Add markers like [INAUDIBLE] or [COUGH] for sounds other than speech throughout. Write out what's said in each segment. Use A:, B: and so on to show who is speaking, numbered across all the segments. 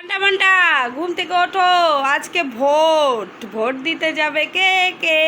A: ঘণ্টা ঘণ্টা ঘুম থেকে ওঠো, আজকে ভোট। ভোট দিতে যাবে কে কে?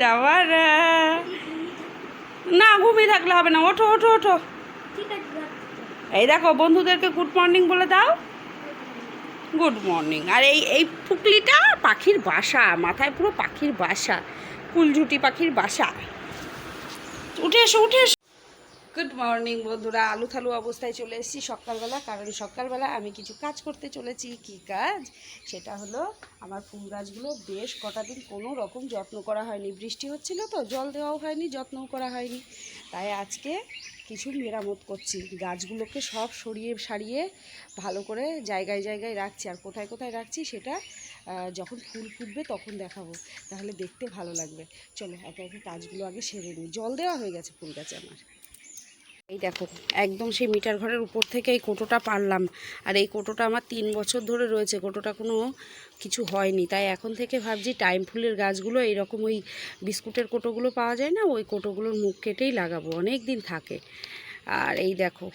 A: যাবার না, ঘুমিয়ে থাকলে হবে না। ওঠো ওঠো ওঠো। এই দেখো, বন্ধুদেরকে গুড মর্নিং বলে দাও। গুড মর্নিং আর এই এই পুকলিটা পাখির বাসা, মাথায় পুরো পাখির বাসা ফুলঝুটি পাখির বাসা। উঠে এসো উঠে এসো। গুড মর্নিং বন্ধুরা। আলু থালু অবস্থায় চলে এসেছি সকালবেলা, কারণ সকালবেলা আমি কিছু কাজ করতে চলেছি। কি কাজ? সেটা হলো আমার ফুল গাছগুলো বেশ কটা দিন কোনো রকম যত্ন করা হয়নি। বৃষ্টি হচ্ছিল তো, জল দেওয়াও হয়নি, যত্নও করা হয়নি। তাই আজকে কিছু মেরামত করছি। গাছগুলোকে সব সরিয়ে সারিয়ে ভালো করে জায়গায় জায়গায় রাখছি। আর কোথায় কোথায় রাখছি সেটা যখন ফুল ফুটবে তখন দেখাবো। তাহলে দেখতে ভালো লাগবে। চলো, একে একে কাজগুলো আগে সেরে নিই। জল দেওয়া হয়ে গেছে ফুল গাছে আমার। এই দেখো, একদম সেই মিটার ঘরের উপর থেকে এই কোটোটা পারলাম। আর এই কোটোটা আমার তিন বছর ধরে রয়েছে, কোটোটা কোনো কিছু হয়নি। তাই এখন থেকে ভাবছি টাইম ফুলের গাছগুলো এইরকম ওই বিস্কুটের কোটোগুলো পাওয়া যায় না, ওই কোটোগুলোর মুখ কেটেই লাগাবো অনেক দিন থাকে। আর এই দেখো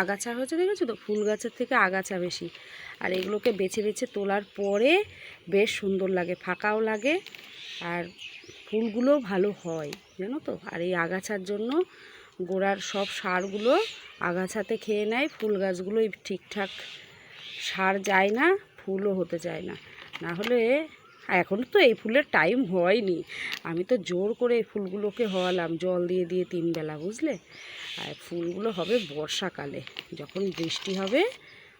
A: আগাছা হয়েছে, দেখেছ তো? ফুল গাছের থেকে আগাছা বেশি। আর এগুলোকে বেছে বেছে তোলার পরে বেশ সুন্দর লাগে, ফাঁকাও লাগে। আর ফুলগুলো ভালো হয়, জানো তো? আর এই আগাছার জন্য গোড়ার সব সারগুলো আগাছাতে খেয়ে নেয়, ফুল গাছগুলোই ঠিকঠাক সার যায় না, ফুলও হতে চায় না। না হলে এখন তো এই ফুলের টাইম হয়নি। আমি তো জোর করে এই ফুলগুলোকে হওয়ালাম, জল দিয়ে দিয়ে তিন বেলা, বুঝলে? আর ফুলগুলো হবে বর্ষাকালে। যখন বৃষ্টি হবে,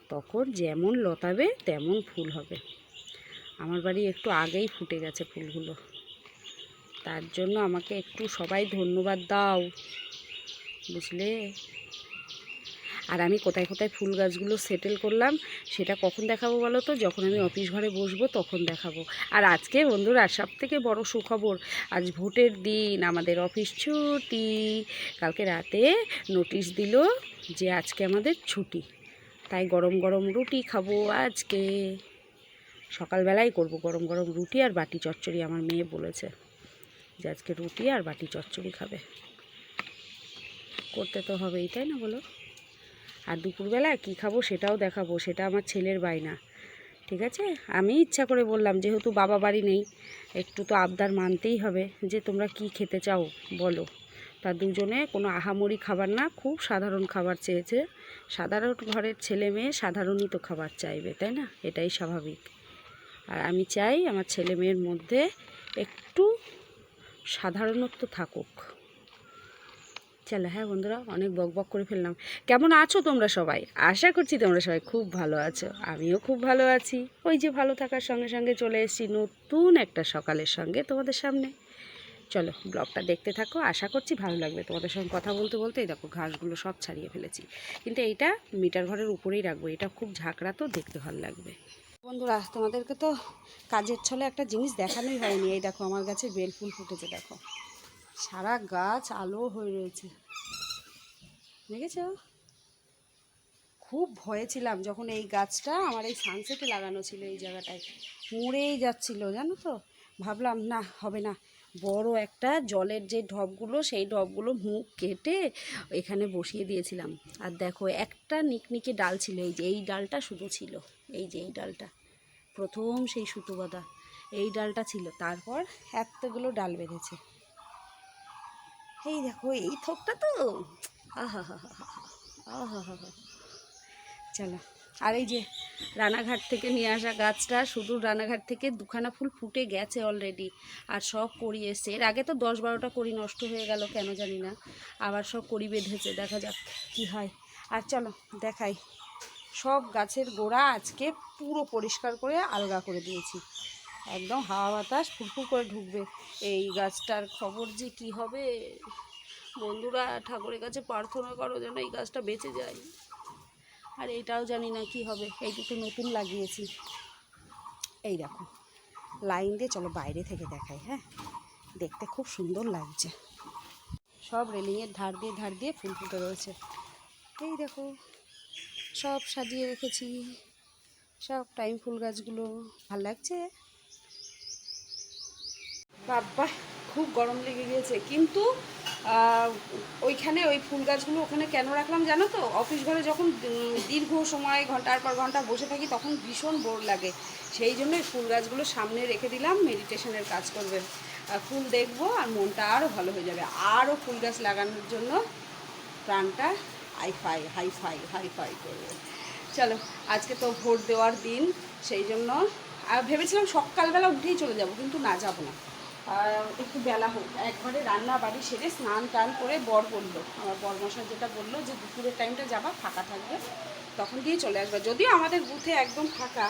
A: তখন যেমন লতাবে, তেমন ফুল হবে। আমার বাড়ি একটু আগেই ফুটে গেছে ফুলগুলো। তার জন্য আমাকে একটু সবাই ধন্যবাদ দাও। বুঝলে? আর আমি কোথায় কোথায় ফুল গাছগুলো সেটেল করলাম, সেটা কখন দেখাবো বলো তো? যখন আমি অফিস ঘরে বসবো তখন দেখাবো। আর আজকে বন্ধুরা সব থেকে বড় সুখবর, আজ ভোটের দিন, আমাদের অফিস ছুটি। কালকে রাতে নোটিশ দিল যে আজকে আমাদের ছুটি। তাই গরম গরম রুটি খাব আজকে। সকালবেলাই করব গরম গরম রুটি আর বাটি চচ্চড়ি, আমার মেয়ে বলেছে যে আজকে রুটি আর বাটি চচ্চড়ি খাবে। করতে তো হবেই, তাই না বলো? আর দুপুরবেলা কী খাব সেটাও দেখাবো, সেটা আমার ছেলের বায়না, ঠিক আছে? আমি ইচ্ছা করে বললাম, যেহেতু বাবা বাড়ি নেই, একটু তো আবদার মানতেই হবে যে তোমরা কি খেতে চাও, বলো। তা দুজনে কোনো আহামরি খাবার না, খুব সাধারণ খাবার চেয়েছে। সাধারণ ঘরের ছেলে মেয়ে সাধারণই তো খাবার চাইবে, তাই না? এটাই স্বাভাবিক। আর আমি চাই আমার ছেলে মেয়ের মধ্যে একটু সাধারণত্ব থাকুক। চলো হ্যাঁ বন্ধুরা, অনেক বক বক করে ফেললাম। কেমন আছো তোমরা সবাই? আশা করছি তোমরা সবাই খুব ভালো আছো। আমিও খুব ভালো আছি। ওই যে ভালো থাকার সঙ্গে সঙ্গে চলে এসেছি নতুন একটা সকালের সঙ্গে তোমাদের সামনে। চলো, ব্লগটা দেখতে থাকো। আশা করছি ভালো লাগবে। তোমাদের সঙ্গে কথা বলতে বলতে এই দেখো, ঘাসগুলো সব ছাড়িয়ে ফেলেছি। কিন্তু এইটা মিটার ঘরের উপরেই রাখব। এটা খুব ঝাঁকড়া তো, দেখতে ভালো লাগবে। বন্ধুরা, তোমাদেরকে তো কাজের ছলে একটা জিনিস দেখানোই হয়নি। এই দেখো, আমার গাছে বেল ফুল ফুটেছে, দেখো। সারা গাছ আলো হয়ে রয়েছে। দেখেছ? খুব ভয়ে ছিলাম যখন এই গাছটা আমার এই সানসেটে লাগানো ছিল এই জায়গাটায়। মরেই যাচ্ছিল, জানো তো? ভাবলাম, না, হবে না। বড় একটা জলের যে ঢপগুলো, সেই ঢপগুলো মুখ কেটে এখানে বসিয়ে দিয়েছিলাম। আর দেখো, একটা নিকনিকে ডাল ছিল, এই যে, এই ডালটা শুধু ছিল। এই যে, এই ডালটা। প্রথম সেই সুতো বাঁধা এই ডালটা ছিল। তারপর এতগুলো ডাল বেঁধেছে। এই দেখো, এই থোকটা তো? চলো, আর এই যে রানাঘাট থেকে নিয়ে আসা গাছটা, শুধু রানাঘাট থেকে দুখানা ফুল ফুটে গেছে অলরেডি আর সব করি এসছে। এর আগে তো দশ বারোটা করি নষ্ট হয়ে গেল, কেন জানি না। আবার সব করি বেঁধেছে, দেখা যাক কি হয়। আর চলো, দেখাই। সব গাছের গোড়া আজকে পুরো পরিষ্কার করে আলগা করে দিয়েছি। একদম হাওয়া বাতাস ফুরফুর করে ঢুকবে। এই গাছটার খবর যে কি হবে? বন্ধুরা, ঠাকুরের কাছে প্রার্থনা করো যেন এই গাছটা বেঁচে যায়। আর এটাও জানি না কি হবে। এই দুটো নতুন লাগিয়েছি। এই দেখো, লাইন দিয়ে চলো বাইরে থেকে দেখাই হ্যাঁ? দেখতে খুব সুন্দর লাগছে। সব রেলিংয়ের ধার দিয়ে ধার দিয়ে ফুল ফুটে রয়েছে। এই দেখো, সব সাজিয়ে রেখেছি। সব টাইম ফুল গাছগুলো, ভালো লাগছে? বাবা খুব গরম লেগে গিয়েছে। কিন্তু ওইখানে ওই ফুল গাছগুলো ওখানে কেন রাখলাম জানো তো? অফিস ঘরে যখন দীর্ঘ সময়, ঘণ্টার পর ঘণ্টা বসে থাকি, তখন ভীষণ বোর লাগে। সেই জন্য ফুল গাছগুলো সামনে রেখে দিলাম, মেডিটেশনের কাজ করবে। ফুল দেখব আর মনটা আরও ভালো হয়ে যাবে। আরও ফুল গাছ লাগানোর জন্য প্রাণটা হাইফাই হাইফাই হাইফাই করবে। চলো, আজকে তো ভোট দেওয়ার দিন, সেই জন্য ভেবেছিলাম সকালবেলা উঠেই চলে যাব, কিন্তু না, যাব না। একটু বেলা হোক। একবারে রান্না বাড়ি সেরে স্নান টান করে বর বলল, আমার বরমশাই যেটা বলল যে দুপুরের টাইমটা যাবা, ফাঁকা থাকবে, তখন দিয়ে চলে আসবে। যদিও আমাদের বুথে একদম ফাঁকা,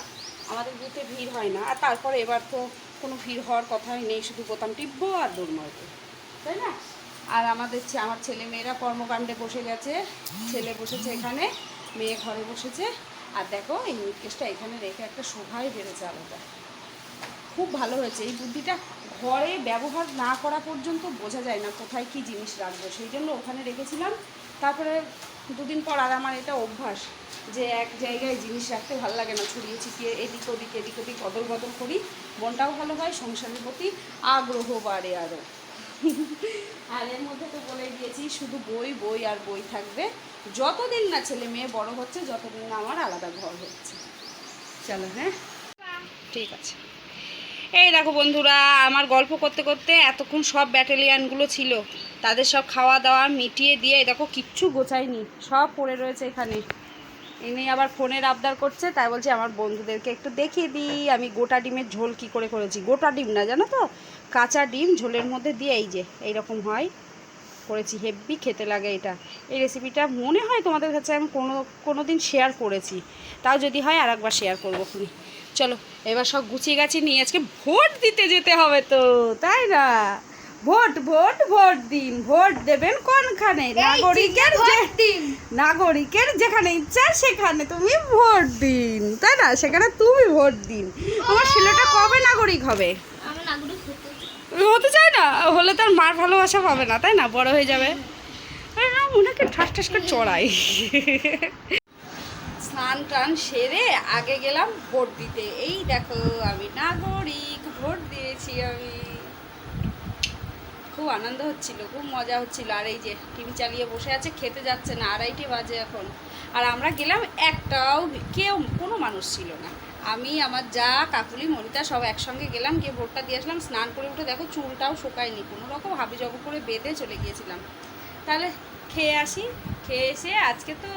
A: আমাদের বুথে ভিড় হয় না, আর তারপরে এবার তো কোনো ভিড় হওয়ার কথাই নেই, শুধু বোতাম টিপবো আর দৌড় মারবো, তাই না? আর আমাদের আমার ছেলে মেয়েরা কর্মকাণ্ডে বসে গেছে, ছেলে বসেছে এখানে, মেয়ে ঘরে বসেছে, আর দেখো এই নিউটকেসটা এখানে রেখে একটা শোভাই বেড়েছে আলাদা। খুব ভালো হয়েছে, এই বুদ্ধিটা ঘরে ব্যবহার না করা পর্যন্ত বোঝা যায় না কোথায় কি জিনিস রাখব। সেই জন্য ওখানে রেখেছিলাম। তারপরে দুদিন পর আর আমার এটা অভ্যাস যে এক জায়গায় জিনিস রাখতে ভালো লাগে না, ছড়িয়ে ছিটিয়ে এদিক ওদিক এদিক ওদিক অদল বদল করি। মনটাও ভালো হয়, সংসারের প্রতি আগ্রহ বাড়ে আরও আর এর মধ্যে তো বলে দিয়েছি, শুধু বই বই আর বই থাকবে। যতদিন না ছেলে মেয়ে বড় হচ্ছে, যতদিন না আমার আলাদা ঘর হচ্ছে। চলো হ্যাঁ? ঠিক আছে। এই দেখো বন্ধুরা, আমার গল্প করতে করতে এতক্ষণ সব ব্যাটালিয়ানগুলো ছিল। তাদের সব খাওয়া দাওয়া মিটিয়ে দিয়ে দেখো কিচ্ছু গোছায়নি, সব পড়ে রয়েছে এখানে। এনে আবার ফোনের আবদার করছে, তাই বলছি আমার বন্ধুদেরকে একটু দেখিয়ে দিই, আমি গোটা ডিমের ঝোল কি করে করেছি। গোটা ডিম না, জানো তো? কাঁচা ডিম ঝোলের মধ্যে দিয়ে এই যে, এইরকম হয়। করেছি হেভি খেতে লাগে এটা। এই রেসিপিটা মনে হয় তোমাদের কাছে আমি কোনো কোনো দিন শেয়ার করেছি। তাও যদি হয় আর একবার শেয়ার করব খুনি। চলো এবার সব গুছিয়ে গাছি নিয়ে আজকে ভোট দিতে যেতে হবে তো তাই না? ভোট ভোট ভোট দিন ভোট দেবেন কোনখানে? নাগরিকের নাগরিকের যেখানে ইচ্ছা সেখানে তুমি ভোট দিন তাই না? সেখানে তুমি ভোট দিন। আমার ছেলেটা কবে নাগরিক হবে?
B: হতে
A: চায় না? হলে তার মার ভালোবাসা পাবে না তাই না? বড় হয়ে যাবে। ওনাকে ঠাস ঠাস করে চড়াই। স্নান টান সেরে আগে গেলাম ভোট দিতে। এই দেখো, আমি নাগরিক, ভোট দিয়েছি আমি। খুব আনন্দ হচ্ছিল, খুব মজা হচ্ছিল। আর এই যে টিভি চালিয়ে বসে আছে, খেতে যাচ্ছে না, আড়াইটে বাজে এখন। আর আমরা গেলাম একটাও কেউ, কোনো মানুষ ছিল না। আমি, আমার যা, কাকুলি, মনিতা সব একসঙ্গে গেলাম, গিয়ে ভোটটা দিয়ে আসলাম। স্নান করে উঠে দেখো, চুলটাও শোকায়নি। কোনো রকম হাবি জব করে বেঁধে চলে গিয়েছিলাম। তাহলে খেয়ে আসি খেয়ে এসে আজকে তো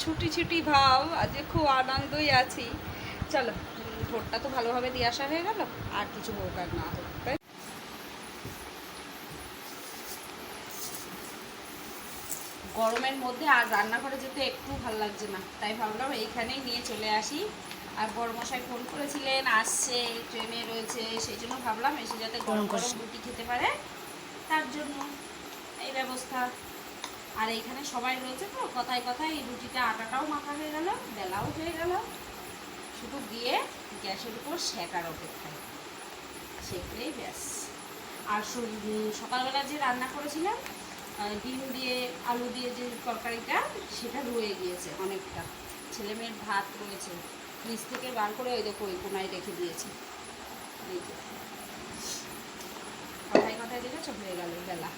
A: ছুটি ছুটি ভাব আজকে খুব আনন্দই আছি। চলো ভোটটা তো ভালোভাবে দিয়ে আসা হয়ে গেল আর কিছু হোক আর না হোক তাই? গরমের মধ্যে আর রান্নাঘরে যেতে একটু ভালো লাগছে না তাই ভাবলাম এইখানেই নিয়ে চলে আসি। আর বড়মশাই ফোন করেছিলেন আসছে ট্রেনে রয়েছে সেই জন্য ভাবলাম এসে যাতে গরম গরম রুটি খেতে পারে তার জন্য এই ব্যবস্থা। আর এইখানে সবাই রয়েছে তো, কথায় কথায় এই রুটিটা, আটাটাও মাখা হয়ে গেল, বেলাও হয়ে গেল। শুধু দিয়ে গ্যাসের উপর সেকার অপেক্ষায় সেকলেই ব্যাস। আর সকালবেলা যে রান্না করেছিলাম ডিম দিয়ে, আলু দিয়ে যে তরকারিটা, সেটা রয়ে গিয়েছে অনেকটা। ছেলে মেয়ের ভাত রয়েছে। ফ্রিজ থেকে বার করে ওই দেখো, ওই কোনায় রেখে দিয়েছে। কথায় কথায় দেখেছ? হয়ে গেল, বেলা।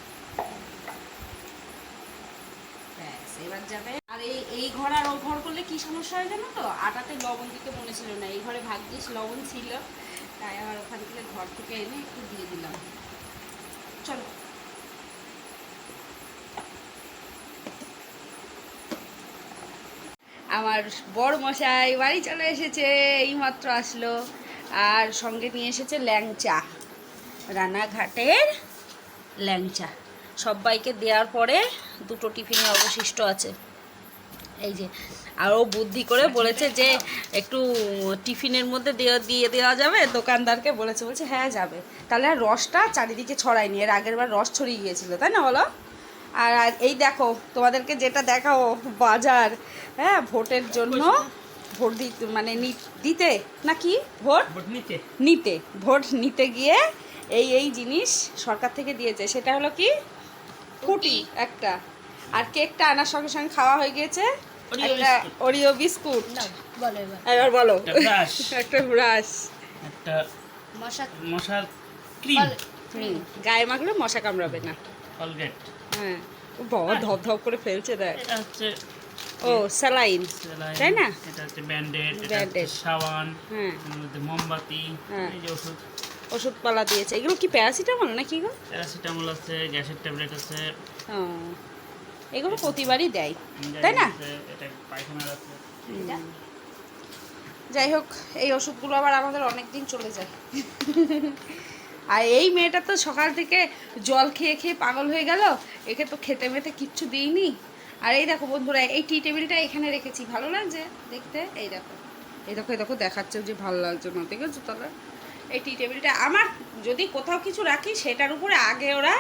A: এবার যাবে। আর এই এই ঘর আর ও ঘর করলে কি সমস্যা হয় জানো তো? আটাতে লবণ দিতে মনে ছিল না। এই ঘরে ভাগ্যিস লবণ ছিল, তাই আবার ওখান থেকে ঘর থেকে এনে একটু দিয়ে দিলাম। চলো। আমার বড় মশাই, বাড়ি চলে এসেছে, এইমাত্র আসলো। আর সঙ্গে নিয়ে এসেছে ল্যাংচা। রানাঘাটের ল্যাংচা। সবাইকে দেওয়ার পরে দুটো টিফিনে অবশিষ্ট আছে। এই যে আরও বুদ্ধি করে বলেছে যে একটু টিফিনের মধ্যে দেওয়া দিয়ে দেওয়া যাবে দোকানদারকে বলেছে বলছে হ্যাঁ যাবে। তাহলে আর রসটা চারিদিকে ছড়ায়নি এর আগের বার রস ছড়িয়ে গিয়েছিল তাই না বলো? আর এই দেখো তোমাদেরকে যেটা দেখাও বাজার হ্যাঁ ভোটের জন্য ভোট দিতে। মানে দিতে নাকি ভোট?
C: ভোট নিতে।
A: নিতে। ভোট নিতে গিয়ে এই এই জিনিস সরকার থেকে দিয়েছে। সেটা হলো কি? ফুটি একটা। আর কেকটা আনার সঙ্গে সঙ্গে খাওয়া হয়ে গিয়েছে। একটা ওরিও বিস্কুট।
B: এবার।
A: এবার বলো।
C: একটা
A: ব্রাশ [LAUGHS]
C: একটা
B: মশা
C: মশার ক্রিম
A: গায়ে মাখলে মশা কামড়াবে না।
C: কলগেট
A: হ্যাঁ। ও বাবা ধপ ধপ করে ফেলছে দেখ।
C: হচ্ছে
A: ও স্যালাইন তাই না?
C: এটা হচ্ছে ব্যান্ডেড
A: Bandage।
C: সাবান
A: হ্যাঁ।
C: মোমবাতি
A: হ্যাঁ।
C: এই যে ওষুধ।
A: ওষুধপালা দিয়েছে। এগুলো কি প্যারাসিটামল না কি গো?
C: প্যারাসিটামল আছে গ্যাসের ট্যাবলেট আছে।
A: ও, এগুলো প্রতিবারই দেয় তাই না?
C: আছে
A: যাই হোক এই ওষুধগুলো আবার আমাদের অনেক দিন চলে যায়। আর এই মেয়েটা তো সকাল থেকে জল খেয়ে খেয়ে পাগল হয়ে গেল একে তো খেতে মেতে কিচ্ছু দিইনি। আর এই দেখো বন্ধুরা এই টি টেবিলটা এখানে রেখেছি ভালো লাগছে দেখতে? এই দেখো এই দেখো এই দেখো দেখাচ্ছে যে ভালো লাগছে না দেখেছ তাহলে? এই টি টেবিলটা আমার যদি কোথাও কিছু রাখি সেটার উপরে আগে ওরা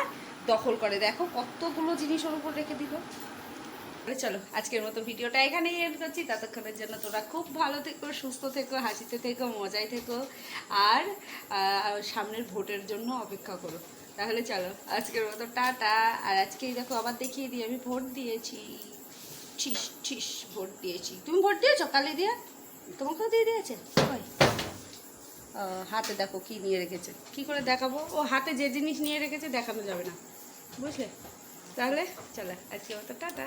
A: দখল করে। দেখো কতগুলো জিনিস ওর উপর রেখে দিল। চলো আজকের মতো ভিডিওটা এখানেই এন্ড করছি। ততক্ষণের জন্য তোমরা খুব ভালো থেকো সুস্থ থেকো হাসিতে থেকো মজায় থেকো আর সামনের ভোটের জন্য অপেক্ষা করো। তাহলে চলো আজকের মতো টাটা। আর আজকেই দেখো আবার দেখিয়ে দিই আমি ভোট দিয়েছি। ছিস ছিস ভোট দিয়েছি। তুমি ভোট দিয়েছ কালি দিয়ে? তোমাকেও দিয়ে দিয়েছে? কই? ও, হাতে দেখো কি নিয়ে রেখেছে। কি করে দেখাবো? ও হাতে যে জিনিস নিয়ে রেখেছে, দেখানো যাবে না। বুঝলে? তাহলে চলো আজকে মতো, টাটা।